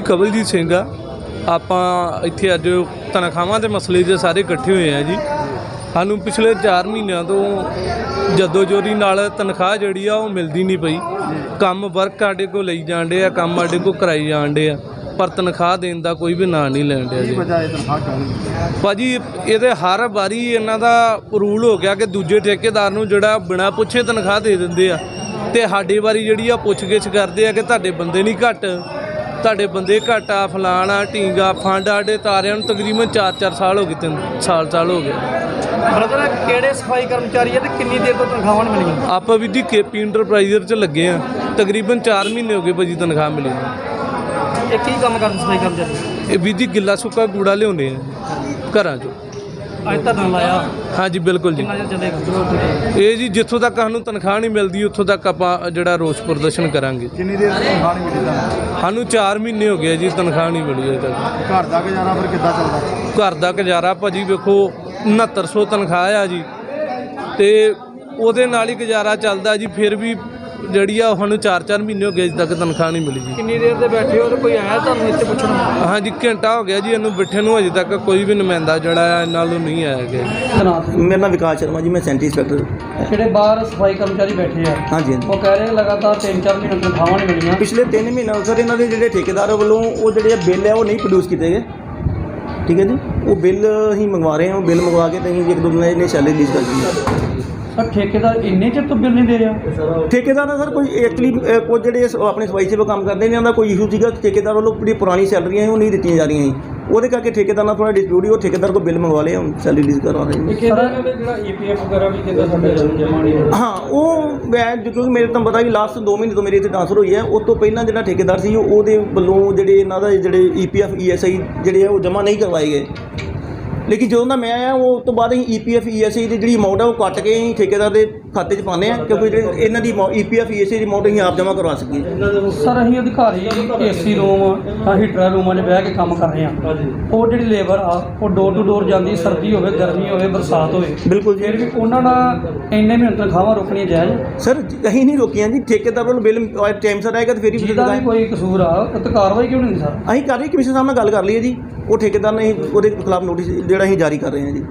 ਕਵਲਜੀਤ ਸਿੰਘ ਆ ਆਪਾਂ ਇੱਥੇ ਅੱਜ ਤਨਖਾਹਾਂ ਦੇ ਮਸਲੇ 'ਤੇ ਸਾਰੇ ਇਕੱਠੇ ਹੋਏ ਆ ਜੀ। ਸਾਨੂੰ ਪਿਛਲੇ 4 ਮਹੀਨਿਆਂ ਤੋਂ ਜਦੋਜੋਰੀ ਨਾਲ ਤਨਖਾਹ ਜਿਹੜੀ ਆ ਉਹ ਮਿਲਦੀ ਨਹੀਂ ਪਈ। ਕੰਮ ਵਰਕ ਸਾਡੇ ਕੋਲ ਲਈ ਜਾਂਦੇ ਆ ਕੰਮ ਸਾਡੇ ਕੋਲ ਕਰਾਈ ਜਾਂਦੇ ਆ ਪਰ ਤਨਖਾਹ ਦੇਣ ਦਾ ਕੋਈ ਵੀ ਨਾਂ ਨਹੀਂ ਲੈਣ ਡਿਆ ਕੀ ਜੀ ਭਾਜੀ ਇਹਦੇ ਹਰ ਵਾਰੀ ਇਹਨਾਂ ਦਾ ਰੂਲ ਹੋ ਗਿਆ ਕਿ ਦੂਜੇ ਠੇਕੇਦਾਰ ਨੂੰ ਜਿਹੜਾ ਬਿਨਾਂ ਪੁੱਛੇ ਤਨਖਾਹ ਦੇ ਦਿੰਦੇ ਆ ਤੇ ਸਾਡੀ ਵਾਰੀ ਜਿਹੜੀ ਆ ਪੁੱਛਗਿੱਛ ਕਰਦੇ ਆ ਕਿ ਤੁਹਾਡੇ ਬੰਦੇ ਨਹੀਂ ਘੱਟ। ਤੁਹਾਡੇ ਬੰਦੇ ਘੱਟ ਆ ਫਲਾਣਾ ਢੀਂਗਾ ਫੰਡ ਸਾਡੇ ਤਾਰਿਆਂ ਨੂੰ ਤਕਰੀਬਨ 4-4 ਸਾਲ ਹੋ ਗਏ ਤਿੰਨ ਸਾਲ ਸਾਲ ਹੋ ਗਏ। ਬ੍ਰਦਰ ਕਿਹੜੇ ਸਫ਼ਾਈ ਕਰਮਚਾਰੀ ਹੈ ਤੇ ਕਿੰਨੀ ਦੇਰ ਤੋਂ ਤਨਖਾਹਾਂ ਨਹੀਂ ਮਿਲੀਆਂ? ਆਪਾਂ ਵੀ ਜੀ ਕੇਪੀ ਇੰਟਰਪ੍ਰਾਈਜ਼ਰ 'ਚ ਲੱਗੇ ਆ। ਤਕਰੀਬਨ 4 ਮਹੀਨੇ ਹੋ ਗਏ ਭਾਜੀ ਤਨਖਾਹ ਮਿਲੀ। ਇਹ ਕੀ ਕੰਮ ਕਰਦੇ ਸਫ਼ਾਈ ਕਰਮਚਾਰੀ? ਇਹ ਵੀ ਜੀ ਗਿੱਲਾ ਸੁੱਕਾ ਕੂੜਾ ਲਿਆਉਂਦੇ ਆ ਘਰਾਂ 'ਚੋਂ। ਅੱਜ ਧਰਨਾ ਲਾਇਆ। ਹਾਂਜੀ ਬਿਲਕੁਲ ਜੀ। ਕਿੰਨਾ ਚਿਰ ਚੱਲੇਗਾ? ਇਹ ਜੀ ਜਿੱਥੋਂ ਤੱਕ ਸਾਨੂੰ ਤਨਖਾਹ ਨਹੀਂ ਮਿਲਦੀ ਉੱਥੋਂ ਤੱਕ ਆਪਾਂ ਜਿਹੜਾ ਰੋਸ ਪ੍ਰਦਰਸ਼ਨ ਕਰਾਂਗੇ। ਕਿੰਨੀ ਦੇਰ ਤੋਂ ਤਨਖਾਹ ਨਹੀਂ ਮਿਲੀ ਤੁਹਾਨੂੰ? ਸਾਨੂੰ 4 ਮਹੀਨੇ ਹੋ ਗਏ ਜੀ ਤਨਖਾਹ ਨਹੀਂ ਮਿਲੀ ਅਜੇ ਤੱਕ। ਘਰ ਦਾ ਗੁਜ਼ਾਰਾ ਫਿਰ ਕਿੱਦਾਂ ਚੱਲਦਾ? ਘਰ ਦਾ ਗੁਜ਼ਾਰਾ ਭਾਜੀ ਵੇਖੋ 6900 ਤਨਖਾਹ ਆ ਜੀ। ਤੇ ਉਹਦੇ ਨਾਲ ਹੀ ਗੁਜ਼ਾਰਾ ਚੱਲਦਾ ਜੀ ਫਿਰ ਵੀ ਜਿਹੜੀ ਆ ਉਹ ਸਾਨੂੰ 4-4 ਮਹੀਨੇ ਹੋ ਗਏ ਅਜੇ ਤੱਕ ਤਨਖਾਹ ਨਹੀਂ ਮਿਲੀ ਜੀ। ਕਿੰਨੀ ਦੇਰ ਦੇ ਬੈਠੇ ਹੋ ਤੇ ਕੋਈ ਆਇਆ ਤੁਹਾਨੂੰ ਇੱਥੇ ਪੁੱਛਣ? ਹਾਂਜੀ ਘੰਟਾ ਹੋ ਗਿਆ ਜੀ ਇਹਨੂੰ ਬੈਠੇ ਨੂੰ ਅਜੇ ਤੱਕ ਕੋਈ ਵੀ ਨੁਮਾਇੰਦਾ ਜਿਹੜਾ ਆ ਇਹਨਾਂ ਨੂੰ ਨਹੀਂ ਆਇਆ ਗਿਆ ਮੇਰਾ ਨਾਮ ਵਿਕਾਸ ਸ਼ਰਮਾ ਜੀ ਮੈਂ ਸੈਂਟਰੀ ਇੰਸਪੈਕਟਰ। ਜਿਹੜੇ ਬਾਹਰ ਸਫ਼ਾਈ ਕਰਮਚਾਰੀ ਬੈਠੇ ਆ ਹਾਂਜੀ ਹਾਂਜੀ। ਉਹ ਕਹਿ ਰਹੇ ਲਗਾਤਾਰ 3-4 ਮਹੀਨੇ ਤਨਖਾਹਾਂ ਨਹੀਂ ਮਿਲੀਆਂ। ਪਿਛਲੇ 3 ਮਹੀਨਿਆਂ ਸਰ ਇਹਨਾਂ ਦੇ ਜਿਹੜੇ ਠੇਕੇਦਾਰ ਵੱਲੋਂ ਉਹ ਜਿਹੜੇ ਬਿੱਲ ਹੈ ਉਹ ਨਹੀਂ ਪ੍ਰੋਡਿਊਸ ਕੀਤੇ ਗਏ। ਠੀਕ ਹੈ ਜੀ? ਉਹ ਬਿੱਲ ਅਸੀਂ ਮੰਗਵਾ ਰਹੇ ਹਾਂ ਉਹ ਬਿੱਲ ਮੰਗਵਾ ਕੇ ਤੇ ਅਸੀਂ ਇੱਕ ਦੋ ਦਿਨਾਂ ਇਹਨੇ ਸੈਲਰੀ ਰਿਲੀਜ਼ ਕਰ ਦਿੱਤੀ। ਸਰ ਠੇਕੇਦਾਰ ਇੰਨੇ ਚਿਰ ਤੋਂ ਬਿੱਲ ਨਹੀਂ ਦੇ ਰਿਹਾ? ਠੇਕੇਦਾਰ ਦਾ ਸਰ ਕੋਈ ਐਕਚੁਅਲੀ ਕੁਝ ਜਿਹੜੇ ਇਸ- ਆਪਣੇ ਸਫ਼ਾਈ ਸੇਵਾ ਕੰਮ ਕਰਦੇ ਨੇ ਉਹਨਾਂ ਦਾ ਕੋਈ ਇਸ਼ੂ ਸੀਗਾ ਠੇਕੇਦਾਰ ਵੱਲੋਂ ਜਿਹੜੀ ਪੁਰਾਣੀ ਸੈਲਰੀਆਂ ਸੀ ਉਹ ਨਹੀਂ ਦਿੱਤੀਆਂ ਜਾ ਰਹੀਆਂ ਸੀ। ਉਹਦੇ ਕਰਕੇ ਠੇਕੇਦਾਰ ਨਾਲ ਥੋੜਾ ਡਿਸਪਿਊਟ ਹੀ ਉਹ ਠੇਕੇਦਾਰ ਕੋਲ ਬਿੱਲ ਮੰਗਵਾ ਲਏ ਹੁਣ ਸੈਲਰੀ ਰਿਲੀਜ਼ ਕਰਵਾ ਰਹੇ ਨੇ। ਸਰ ਜਿਹੜਾ ਈਪੀਐਫ ਵਗੈਰਾ ਵੀ ਕਿਤੇ ਸਾਡੇ ਜਮਾ ਨਹੀਂ ਹੋਇਆ? ਹਾਂ ਉਹ ਮੈਂ ਕਿਉਂਕਿ ਮੇਰੇ ਤੁਹਾਨੂੰ ਪਤਾ ਕਿ ਲਾਸਟ 2 ਮਹੀਨੇ ਤੋਂ ਮੇਰੀ ਇੱਥੇ ਟ੍ਰਾਂਸਫਰ ਹੋਈ ਹੈ ਉਸ ਤੋਂ ਪਹਿਲਾਂ ਜਿਹੜਾ ਠੇਕੇਦਾਰ ਸੀ ਉਹ- ਉਹਦੇ ਵੱਲੋਂ ਜਿਹੜੇ ਇਹਨਾਂ ਦਾ ਜਿਹੜੇ ਈਪੀਐਫ ਈਐਸਆਈ ਜਿਹੜੇ ਆ ਉਹ ਜਮ੍ਹਾਂ ਨਹੀਂ ਕਰਵਾਏ ਗਏ। ਲੇਕਿਨ ਜਦੋਂ ਦਾ ਮੈਂ ਆਇਆ ਉਹ ਤੋਂ ਬਾਅਦ ਅਸੀਂ ਈਪੀਐਫ ਈਐਸਆਈ ਦੀ ਜਿਹੜੀ ਅਮਾਉਂਟ ਹੈ ਉਹ ਕੱਟ ਕੇ ਅਸੀਂ ਠੇਕੇਦਾਰ ਦੇ ਖਾਤੇ 'ਚ ਪਾਉਂਦੇ ਆ ਕਿਉਂਕਿ ਜਿਹੜੇ ਇਹਨਾਂ ਦੀ ਈਪੀਐਫ ਈਐਸਆਈ ਦੀ ਅਮਾਉਂਟ ਅਸੀਂ ਆਪ ਜਮ੍ਹਾਂ ਕਰਵਾ ਸਕੀਏ। ਸਰ ਅਸੀਂ ਅਧਿਕਾਰੀ ਏਸੀ ਰੂਮ ਤਾਂ ਹੀਟਰ ਰੂਮਾਂ 'ਚ ਬਹਿ ਕੇ ਕੰਮ ਕਰ ਰਹੇ ਹਾਂ ਉਹ ਜਿਹੜੀ ਲੇਬਰ ਆ ਉਹ ਡੋਰ ਟੂ ਡੋਰ ਜਾਂਦੀ ਸਰਦੀ ਹੋਵੇ ਗਰਮੀ ਹੋਵੇ ਬਰਸਾਤ ਹੋਵੇ ਬਿਲਕੁਲ ਫਿਰ ਜੀ ਵੀ ਉਹਨਾਂ ਨਾਲ ਇੰਨੇ ਮਹੀਨੇ ਤਨਖਾਹਾਂ ਰੋਕਣੀਆਂ ਜਾਇਜ਼? ਸਰ ਅਸੀਂ ਨਹੀਂ ਰੋਕੀਆਂ ਜੀ ਠੇਕੇਦਾਰ ਵੱਲੋਂ ਬਿੱਲ ਟਾਈਮ ਸਿਰ ਆਏਗਾ ਤਾਂ ਫਿਰ ਹੀ ਬਿੱਲ ਜਿਹਦਾ ਵੀ ਕੋਈ ਕਸੂਰ ਆ ਉਹ ਤੇ ਕਾਰਵਾਈ ਕਿਉਂ ਨਹੀਂ ਸਰ? ਅਸੀਂ ਕਰ ਰਹੀ ਕਮਿਸ਼ਨ ਸਾਹਿਬ ਨਾਲ ਗੱਲ ਕਰ ਲਈ ਹੈ ਜੀ। ਉਹ ਠੇਕੇਦਾਰ ਨੇ ਉਹਦੇ ਖਿਲਾਫ ਨੋਟਿਸ ਜਿਹੜਾ ਅਸੀਂ ਜਾਰੀ ਕਰ ਰਹੇ ਹਾਂ ਜੀ।